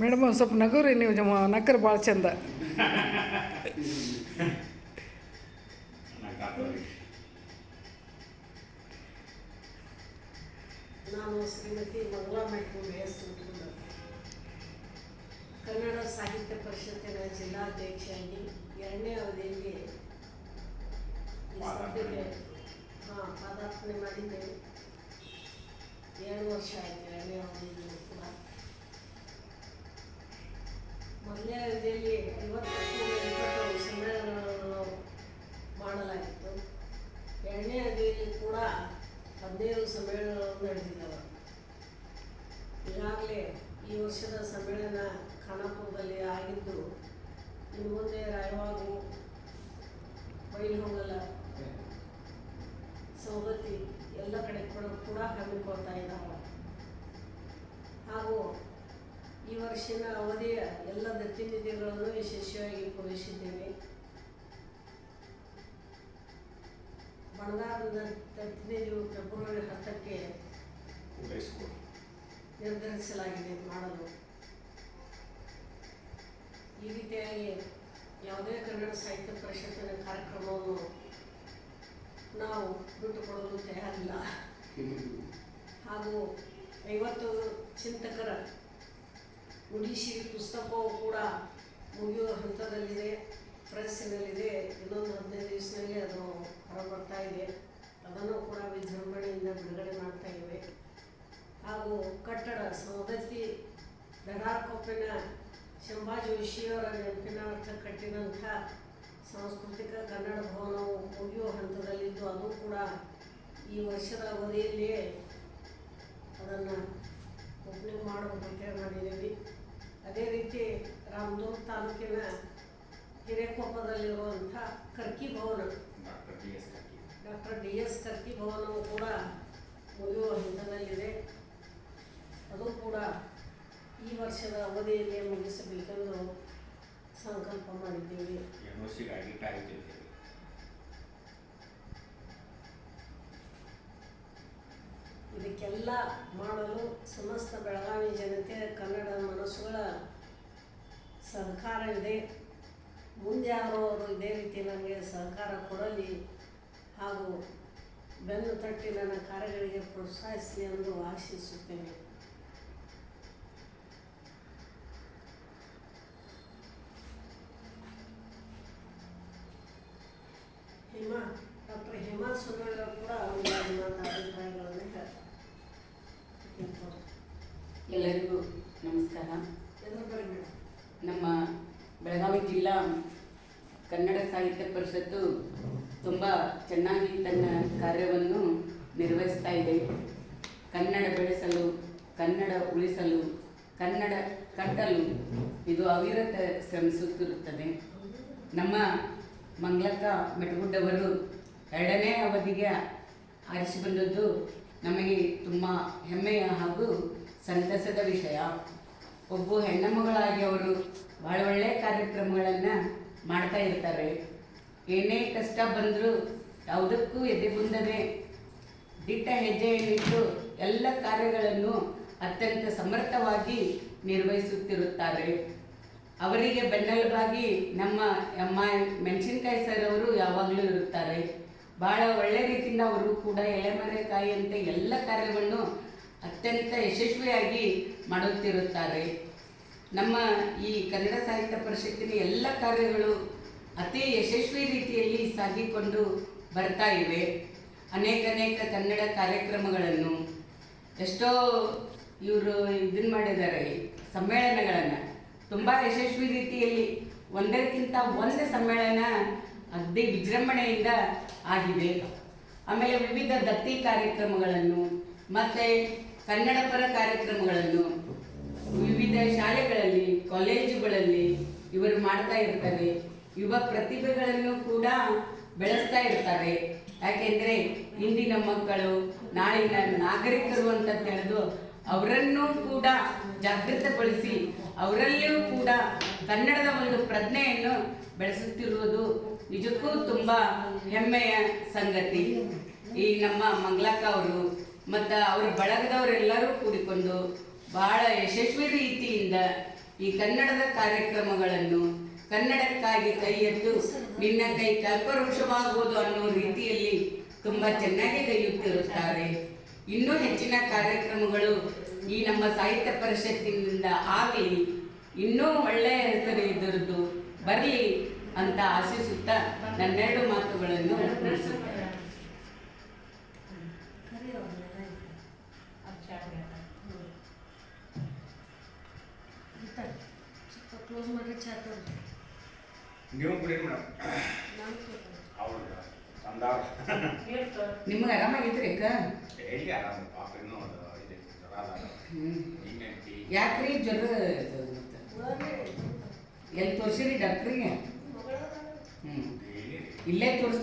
Madam, ಒಂದು ಸ್ವಲ್ಪ ನಗುರಿ ನೀವು ಜಮ, ನಕ್ಕರು ಭಾಳ ಚಂದ. ನಾನು ಶ್ರೀಮತಿ ಮಂಗಳಾ ಕನ್ನಡ ಸಾಹಿತ್ಯ ಪರಿಷತ್ತಿನ ಜಿಲ್ಲಾಧ್ಯಕ್ಷರಾಗಿ ಎರಡನೇ ಅವಧಿಯಲ್ಲಿ ಹಾಂ, ಪಾದಾರ್ಪಣೆ ಮಾಡಿದ್ದೇನೆ. ಎರಡು ವರ್ಷ ಆಯಿತು ಎರಡನೇ ಅವಧಿಯಲ್ಲಿ. ಐವತ್ತಕ್ಕೂ ಸಮ್ಮೇಳನಗಳನ್ನು ಮಾಡಲಾಗಿತ್ತು ಎರಡನೇ ಅವಧಿಯಲ್ಲಿ ಕೂಡ ಹದಿನೈದು ಸಮ್ಮೇಳನಗಳು ನಡೆದಿದ್ದಾವೆ ಈಗಾಗಲೇ ಈ ವರ್ಷದ ಸಮ್ಮೇಳನ ಖಾನಾಪುರದಲ್ಲಿ ಆಗಿದ್ದು ಇನ್ನು ಮುಂದೆ ರಾಯವಾಗು ಬೈಲಹೊಂಗಲ ಎಲ್ಲ ಕಡೆ ಕೂಡ ಕೂಡ ಹಮ್ಮಿಕೊಳ್ತಾ ಇದ್ದಾವೆ ಹಾಗೂ ಈ ವರ್ಷದ ಅವಧಿಯ ಎಲ್ಲ ದತ್ತಿನಿಧಿಗಳನ್ನು ಯಶಸ್ವಿಯಾಗಿ ಪೂರೈಸಿದ್ದೇವೆ. ಬಣಗಾರದ ದತ್ತಿನಿಧಿಯು ಫೆಬ್ರವರಿ ಹತ್ತಕ್ಕೆ ನಿರ್ಧರಿಸಲಾಗಿದೆ ಮಾಡಲು. ಈ ರೀತಿಯಾಗಿ ಯಾವುದೇ ಕನ್ನಡ ಸಾಹಿತ್ಯ ಪರಿಷತ್ತಿನ ಕಾರ್ಯಕ್ರಮವನ್ನು ನಾವು ಬಿಟ್ಟುಕೊಡಲು ತಯಾರಿಲ್ಲ. ಹಾಗೂ ಐವತ್ತು ಚಿಂತಕರ ನುಡಿಸಿರಿ ಪುಸ್ತಕವು ಕೂಡ ಮುಗಿಯುವ ಹಂತದಲ್ಲಿದೆ ಪ್ರೆಸ್ಸಿನಲ್ಲಿದೆ ಇನ್ನೊಂದು ಹದಿನೈದು ದಿವಸದಲ್ಲಿ ಅದು ಹೊರಬರ್ತಾ ಇದೆ. ಅದನ್ನು ಕೂಡ ವಿಜೃಂಭಣೆಯಿಂದ ಬಿಡುಗಡೆ ಮಾಡ್ತಾ ಇವೆ. ಹಾಗೂ ಕಟ್ಟಡ, ಸವದತ್ತಿ ದಡಾರ್ಕೊಪ್ಪಿನ ಶಂಭಾ ಜೋಶಿಯವರ ನೆನಪಿನಾರ್ಥ ಕಟ್ಟಿದಂಥ ಸಾಂಸ್ಕೃತಿಕ ಕನ್ನಡ ಭವನವು ಮುಗಿಯುವ ಹಂತದಲ್ಲಿದ್ದು, ಅದು ಕೂಡ ಈ ವರ್ಷದ ಅವಧಿಯಲ್ಲಿಯೇ ಅದನ್ನು ಓಪನಿಂಗ್ ಮಾಡಬೇಕಂತ ಮಾಡಿದ್ದೀವಿ ಅದೇ ರೀತಿ ರಾಮದೂರ್ ತಾಲೂಕಿನ ಹಿರೇಕೊಪ್ಪದಲ್ಲಿರುವಂಥ Karki Bhavan. Doctor D S Karki. ಭವನವು ಕೂಡ ಮುಗಿಯುವ ಹಂತದಲ್ಲಿದೆ. ಅದು ಕೂಡ ಈ ವರ್ಷದ ಅವಧಿಯಲ್ಲಿ ಮುಗಿಸಬೇಕೆಂದು ಸಂಕಲ್ಪ ಮಾಡಿದ್ದೇವೆ. ಇದಕ್ಕೆಲ್ಲ ಮಾಡಲು ಸಮಸ್ತ ಬೆಳಗಾವಿ ಜನತೆ ಕನ್ನಡ ಮನಸ್ಸುಗಳ ಸಹಕಾರವಿದೆ ಮುಂದೆ ಯಾರೋ ಅವರು ಇದೇ ರೀತಿ ನನಗೆ ಸಹಕಾರ ಕೊಡಲಿ ಹಾಗೂ ಬೆನ್ನು ತಟ್ಟಿ ನನ್ನ ಕಾರ್ಯಗಳಿಗೆ ಪ್ರೋತ್ಸಾಹಿಸಲಿ ಎಂದು ಆಶಿಸುತ್ತೇನೆ. ಹಿಮಾ, ಡಾಕ್ಟರ್, ಹಿಮಾ ಸುರೇಂದ್ರ ಕೂಡ ಅಭಿಪ್ರಾಯಗಳನ್ನು ಹೇಳ್ತಾರೆ. ಎಲ್ಲರಿಗೂ ನಮಸ್ಕಾರ. ನಮ್ಮ ಬೆಳಗಾವಿ ಜಿಲ್ಲಾ ಕನ್ನಡ ಸಾಹಿತ್ಯ ಪರಿಷತ್ತು ತುಂಬ ಚೆನ್ನಾಗಿ ತನ್ನ ಕಾರ್ಯವನ್ನು ನಿರ್ವಹಿಸ್ತಾ ಇದೆ. ಕನ್ನಡ ಬೆಳೆಸಲು, ಕನ್ನಡ ಉಳಿಸಲು, ಕನ್ನಡ ಕಟ್ಟಲು ಇದು ಅವಿರತ ಶ್ರಮಿಸುತ್ತಿರುತ್ತದೆ. ನಮ್ಮ ಮಂಗಳಕ್ಕ ಮೆಟಗುಡ್ಡವರು ಎರಡನೇ ಅವಧಿಗೆ ಆರಿಸಿ ಬಂದದ್ದು ನಮಗೆ ತುಂಬ ಹೆಮ್ಮೆಯ ಹಾಗೂ ಸಂತಸದ ವಿಷಯ. ಒಬ್ಬ ಹೆಣ್ಣುಮಗಳಾಗಿ ಅವರು ಬಹಳ ಒಳ್ಳೆಯ ಕಾರ್ಯಕ್ರಮಗಳನ್ನು ಮಾಡ್ತಾ ಇರ್ತಾರೆ. ಏನೇ ಕಷ್ಟ ಬಂದರೂ ಯಾವುದಕ್ಕೂ ಎದೆಗುಂದದೆ ದಿಟ್ಟ ಹೆಜ್ಜೆಯನ್ನಿಟ್ಟು ಎಲ್ಲ ಕಾರ್ಯಗಳನ್ನು ಅತ್ಯಂತ ಸಮರ್ಥವಾಗಿ ನಿರ್ವಹಿಸುತ್ತಿರುತ್ತಾರೆ. ಅವರಿಗೆ ಬೆನ್ನೆಲುಬಾಗಿ ನಮ್ಮ ಎಮ್ಮ ಮೆಣಸಿನ್ಕಾಯಿ ಸರ್ ಅವರು ಯಾವಾಗಲೂ ಇರುತ್ತಾರೆ. ಬಹಳ ಒಳ್ಳೆ ರೀತಿಯಿಂದ ಅವರು ಕೂಡ ಎಳೆಮರೆಕಾಯಿಯಂತೆ ಎಲ್ಲ ಕಾರ್ಯವನ್ನು ಅತ್ಯಂತ ಯಶಸ್ವಿಯಾಗಿ ಮಾಡುತ್ತಿರುತ್ತಾರೆ ನಮ್ಮ ಈ ಕನ್ನಡ ಸಾಹಿತ್ಯ ಪರಿಷತ್ತಿನ ಎಲ್ಲ ಕಾರ್ಯಗಳು ಅತಿ ಯಶಸ್ವಿ ರೀತಿಯಲ್ಲಿ ಸಾಗಿಕೊಂಡು ಬರ್ತಾ ಇವೆ. ಅನೇಕ ಅನೇಕ ಕನ್ನಡ ಕಾರ್ಯಕ್ರಮಗಳನ್ನು ಎಷ್ಟೋ ಇವರು ಇದನ್ನು ಮಾಡಿದ್ದಾರೆ ಸಮ್ಮೇಳನಗಳನ್ನು. ತುಂಬ ಯಶಸ್ವಿ ರೀತಿಯಲ್ಲಿ ಒಂದಕ್ಕಿಂತ ಒಂದೇ ಸಮ್ಮೇಳನ ಅಗ್ದಿ ವಿಜೃಂಭಣೆಯಿಂದ ಆಗಿದೆ. ಆಮೇಲೆ ವಿವಿಧ ದತ್ತಿ ಕಾರ್ಯಕ್ರಮಗಳನ್ನು, ಮತ್ತು ಕನ್ನಡ ಪರ ಕಾರ್ಯಕ್ರಮಗಳನ್ನು ವಿವಿಧ ಶಾಲೆಗಳಲ್ಲಿ, ಕಾಲೇಜುಗಳಲ್ಲಿ ಇವರು ಮಾಡ್ತಾ ಇರ್ತಾರೆ ಯುವ ಪ್ರತಿಭೆಗಳನ್ನು ಕೂಡ ಬೆಳೆಸ್ತಾ ಇರ್ತಾರೆ ಯಾಕೆಂದ್ರೆ ಇಂದಿನ ಮಕ್ಕಳು, ನಾಳಿನ ನಾಗರಿಕರು ಅಂತ ತಿಳಿದು ಅವರನ್ನು ಕೂಡ ಜಾಗೃತಗೊಳಿಸಿ ಅವರಲ್ಲಿಯೂ ಕೂಡ ಕನ್ನಡದ ಒಂದು ಪ್ರಜ್ಞೆಯನ್ನು ಬೆಳೆಸುತ್ತಿರುವುದು ನಿಜಕ್ಕೂ ತುಂಬ ಹೆಮ್ಮೆಯ ಸಂಗತಿ. ಈ ನಮ್ಮ ಮಂಗ್ಲಕ್ಕ ಅವರು ಮತ್ತು ಅವ್ರ ಬಳಗದವರೆಲ್ಲರೂ ಕೂಡಿಕೊಂಡು ಬಹಳ ಯಶಸ್ವಿ ರೀತಿಯಿಂದ ಈ ಕನ್ನಡದ ಕಾರ್ಯಕ್ರಮಗಳನ್ನು ಕನ್ನಡಕ್ಕಾಗಿ ಕೈ ಎತ್ತು ನಿನ್ನ ಕೈ ಕಲ್ಪವೃಕ್ಷವಾಗುವುದು ಅನ್ನೋ ರೀತಿಯಲ್ಲಿ ತುಂಬ ಚೆನ್ನಾಗಿ ಕೈಯುತ್ತಿರುತ್ತಾರೆ. ಇನ್ನೂ ಹೆಚ್ಚಿನ ಕಾರ್ಯಕ್ರಮಗಳು ಈ ನಮ್ಮ ಸಾಹಿತ್ಯ ಪರಿಷತ್ತಿನಿಂದ ಆಗಲಿ, ಇನ್ನೂ ಒಳ್ಳೆಯ ಹೆಸರು ಇದ್ದರದ್ದು ಬರಲಿ ಅಂತ ಆಶಿಸುತ್ತಾ ನನ್ನೆರಡು ಮಾತುಗಳನ್ನು ಕ್ಲೋಸ್ ಮಾಡಿ. ಚಾಟ್ ನೀವು ಬಿಡಿ ಮೇಡಮ್ ಅವ್ರಿಗೆ ನಿಮ್ಗೆ ಆರಾಮಾಗಿದ್ರಿ ಅಕ್ಕ? ಹೇಳಿ ಆರಾಮ ಪಾಪ ಇನ್ನೂ ಒಂದು ಇದೆ ಜ್ವರ ಅದ ಹ್ಮ್. ಯಾಕ್ರಿ ಜ್ವರ ಎಲ್ಲಿ ತೋರಿಸಿರಿ ಡಾಕ್ಟ್ರಿಗೆ? ಹ್ಞೂ ಇಲ್ಲೇ ತೋರಿಸ್